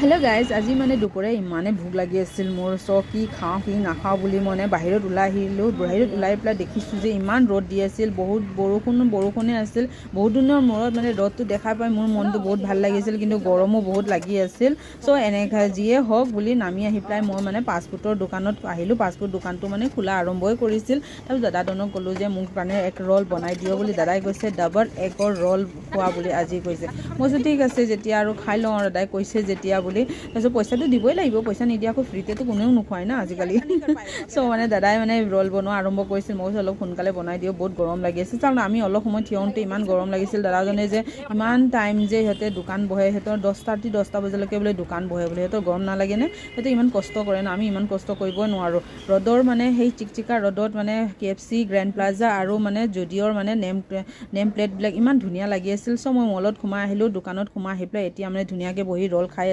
Hello' guys আজি মানে দুপৰীয়া ইমানে ভোক লাগি আছিল মোৰ। চ, কি খাওঁ, কি নাখাওঁ বুলি মানে বাহিৰত ওলাই আহিলোঁ। বাহিৰত ওলাই পেলাই দেখিছোঁ যে ইমান ৰ'দ দি আছিল। বহুত বৰষুণ, বৰষুণে আছিল। বহুত দিনৰ মূৰত মানে ৰ'দটো দেখা পাই মোৰ মনটো বহুত ভালো লাগিছিল, কিন্তু গৰমো বহুত লাগি আছিল। চ' এনেকৈ যিয়ে হওক বুলি নামি আহি পেলাই মই মানে পাছপোৰ্টৰ দোকানত আহিলোঁ। পাছপোৰ্ট দোকানটো মানে খোলা আৰম্ভই কৰিছিল। তাৰপিছত দাদাজনক ক'লোঁ যে, মোক মানে এক ৰ'ল বনাই দিয়ক বুলি দাদাই কৈছে। ডাবল এগৰ ৰ'ল খোৱা বুলি আজি কৈছে। মই কৈছোঁ, ঠিক আছে, যেতিয়া আৰু খাই লওঁ আৰু দাদাই কৈছে, যেতিয়া বুলি। তাৰপিছত পইচাটো দিবই লাগিব, পইচা নিদিয়াকৈ ফ্ৰীতেতো কোনেও নোখোৱাই না আজিকালি। চ' মানে দাদাই মানে ৰ'ল বনোৱা আৰম্ভ কৰিছিল মই অলপ সোনকালে বনাই দিয়ক বহুত গৰম লাগি আছিল কাৰণ আমি অলপ সময় থিয় হওঁতে ইমান গৰম লাগিছিল, দাদাজনে যে ইমান টাইম যে সিহঁতে দোকান বহে, সিহঁতৰ দহটা ৰাতি দহটা বজালৈকে বোলে দোকান বহে বোলে, সিহঁতৰ গৰম নালাগেনে সিহঁতে ইমান কষ্ট কৰে ন, আমি ইমান কষ্ট কৰিবই নোৱাৰোঁ। ৰ'দৰ মানে সেই চিকচিকা ৰ'দত মানে K F C grand plaza আৰু মানে জুডিঅ'ৰ মানে নেম নেম প্লেটবিলাক ইমান ধুনীয়া লাগি আছিল। চ' মই মলত সোমাই আহিলোঁ, দোকানত সোমাই আহি পেলাই এতিয়া মানে ধুনীয়াকৈ বহি ৰ'ল খাই